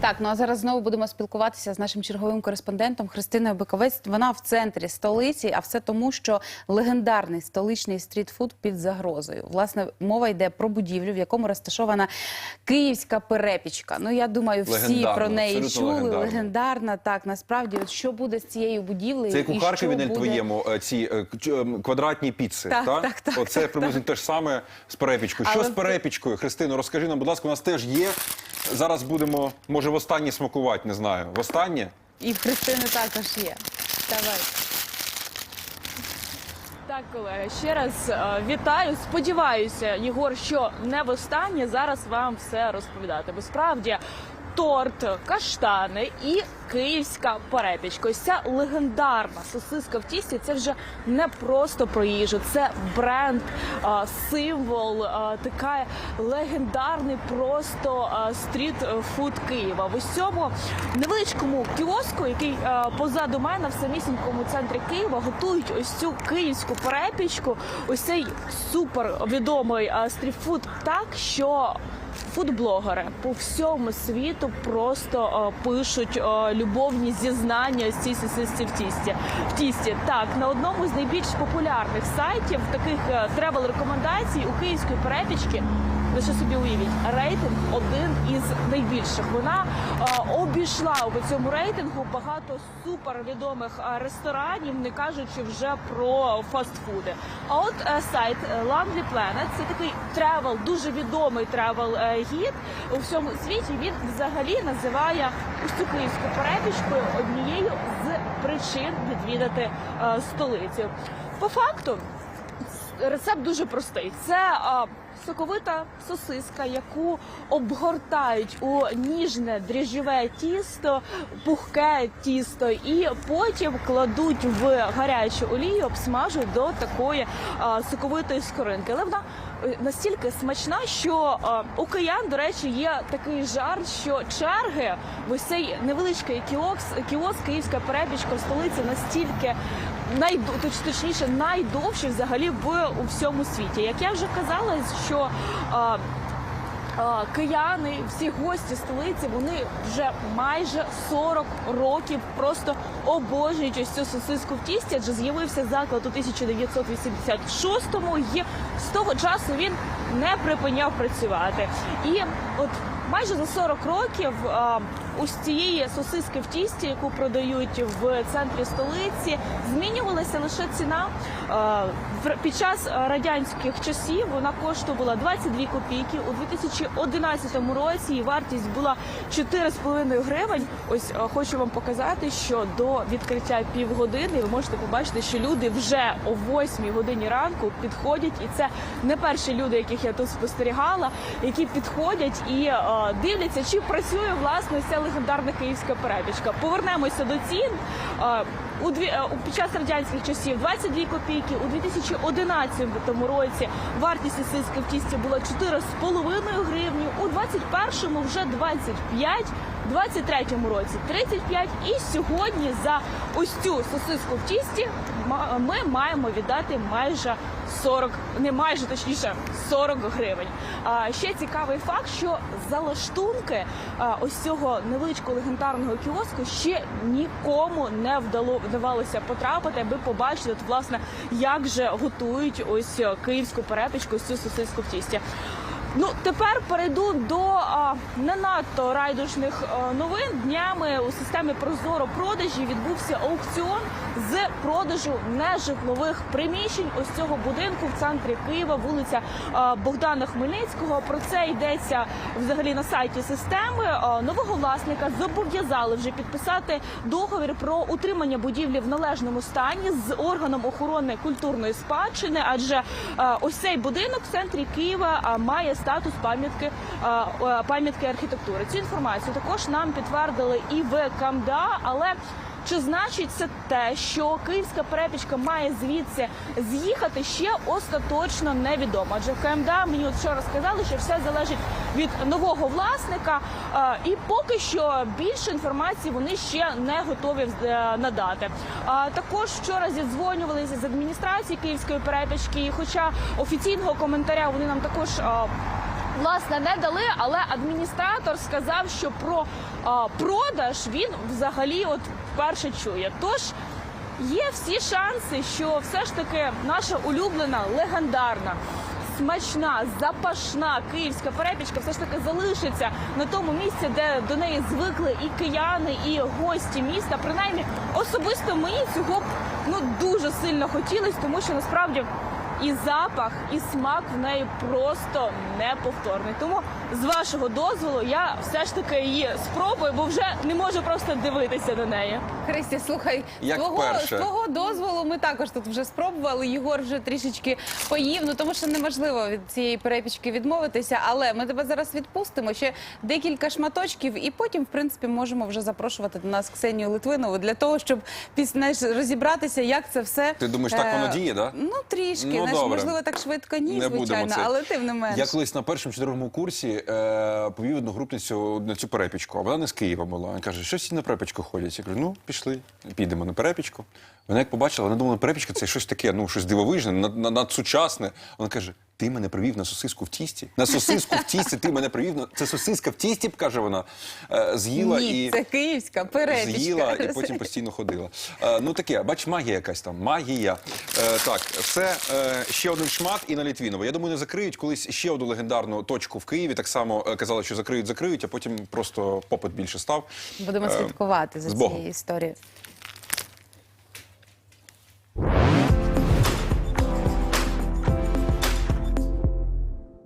Так, ну а зараз знову будемо спілкуватися з нашим черговим кореспондентом Христиною Биковець. Вона в центрі столиці, а все тому, що легендарний столичний стрітфуд під загрозою. Власне, мова йде про будівлю, в якому розташована київська перепічка. Ну я думаю, всі Легендарна, про неї чули. легендарна. Легендарна, так насправді, от що буде з цією будівлею? Це як у Харкові на буде- твоєму е, ці е, ем, квадратні піци. Так, та? так, так, Оце так, приблизно те ж саме з перепічкою. Що Але з перепічкою? Христино, розкажи нам, будь ласка, у нас теж є. Зараз будемо, може, востаннє смакувати, не знаю. Востаннє? І в Христини також є. Давай. Так, колеги, ще раз е, вітаю. Сподіваюся, Єгор, що не востаннє зараз вам все розповідати. Бо справді торт, каштани і київська перепічка. Ось ця легендарна сосиска в тісті. Це вже не просто про їжу, це бренд, символ, така легендарний просто е, стріт-фуд Києва. В ось цьому невеличкому кіоску, який позаду мене в самісінькому центрі Києва готують ось цю київську перепічку. Ось цей е, стрітфуд так, що фудблогери по всьому світу просто е, пишуть е, любовні зізнання з тісті. В тісті так на одному з найбільш популярних сайтів таких тревел рекомендацій у київської перепічки. Лише собі уявіть, рейтинг один із найбільших. Вона е, обійшла у цьому рейтингу багато супервідомих е, ресторанів, не кажучи вже про фастфуди. А от е, сайт Lovely Planet – це такий тревел, дуже відомий тревел гід у всьому світі. Він взагалі називає київську перепічкою однією з причин відвідати столицю. По факту рецепт дуже простий. Це а, соковита сосиска, яку обгортають у ніжне дріжджове тісто, пухке тісто, і потім кладуть в гарячу олію, обсмажують до такої а, соковитої скоринки. Але вона настільки смачна, що а, у киян, до речі, є такий жарт, що черги в цей невеличкий кіоск, кіоск Київська перебічка в столиці настільки найду, точніше найдовші взагалі в у всьому світі. Як я вже казала, що а, кияни, всі гості столиці, вони вже майже 40 років просто обожнюють ось цю сосиску в тісті, адже з'явився заклад у 1986-му, і з того часу він не припиняв працювати. І от майже за 40 років ось цієї сосиски в тісті, яку продають в центрі столиці, змінювалася лише ціна. В- Під час радянських часів вона коштувала 22 копійки. У 2011 році її вартість була 4,5 гривень. Ось хочу вам показати, що до відкриття півгодини ви можете побачити, що люди вже о 8 годині ранку підходять, і це не перші люди, яких я тут спостерігала, які підходять і е, дивляться, чи працює власне ця легендарна київська перебічка. Повернемося до цін. У дві е, під час радянських часів 22 копійки. У 2011 році вартість сосиски в тісті була 4,5 гривні. У 21-му вже 25, 23-му році 35. І сьогодні за ось цю сосиску в тісті ми маємо віддати майже 40, не майже точніше 40 гривень. А ще цікавий факт, що залаштунки ось цього невеличкого легендарного кіоску ще нікому не вдало вдавалося потрапити, аби побачити от, власне, як же готують ось е, київську перепічку, ось цю сосиску в тісті. Ну тепер перейду до а, не надто райдужних а, новин. Днями у системі Прозоро продажі відбувся аукціон з продажу нежитлових приміщень ось цього будинку в центрі Києва, вулиця Богдана Хмельницького. Про це йдеться взагалі на сайті системи. Нового власника зобов'язали вже підписати договір про утримання будівлі в належному стані з органом охорони культурної спадщини, адже ось цей будинок в центрі Києва має статус пам'ятки е, пам'ятки архітектури. Цю інформацію також нам підтвердили і в КМДА, але Чи значить це те, що київська перепічка має звідси з'їхати ще остаточно невідомо? Адже в КМДА мені от вчора сказали, що все залежить від нового власника, е, і поки що більше інформації вони ще не готові е, надати. Також вчора зідзвонювалися з адміністрації київської перепічки, і хоча офіційного коментаря вони нам також. Власне, не дали, але адміністратор сказав, що про а, продаж він взагалі от вперше чує. Тож є всі шанси, що все ж таки наша улюблена, легендарна. Смачна, запашна київська перепічка все ж таки залишиться на тому місці, де до неї звикли і кияни, і гості міста. Принаймні, особисто мені цього б ну дуже сильно хотілося, тому що насправді і запах, і смак в неї просто неповторний. Тому з вашого дозволу я все ж таки її спробую, бо вже не можу просто дивитися на неї. Христя, слухай, Як з твого, твого дозволу ми також тут вже спробували. Єгор вже трішечки поїв. Ну тому що неможливо від цієї перепічки відмовитися. Але ми тебе зараз відпустимо ще декілька шматочків, і потім, в принципі, можемо вже запрошувати до нас Ксенію Литвинову для того, щоб піс- знаєш, розібратися, як це все. Ти думаєш, так воно е, діє, да? Ну трішки. Ну, знаєш, добре. можливо, так швидко ні, Не будемо звичайно, це. але тим не менш. Я колись на першому чотирьохому курсі е, повів одногрупницю на цю перепічку, а вона не з Києва була. Вона каже, що всі на перепічку ходять. Я кажу, ну пішли, підемо на перепічку. Вона як побачила, вона думала, перепічка це щось таке, ну щось дивовижне, над- над- надсучасне. Вона каже. Ти мене привів на сосиску в тісті. На сосиску в тісті ти мене привів. на це сосиска в тісті, каже вона. Е, з'їла Ні, і це київська перепічка. з'їла і потім постійно ходила. Е, ну таке, бач, магія якась там. Магія. Е, так, це ще один шмат і на Літвіново. Я думаю, не закриють колись ще одну легендарну точку в Києві. Так само казали, що закриють, закриють, а потім просто попит більше став. Будемо слідкувати за цією історією.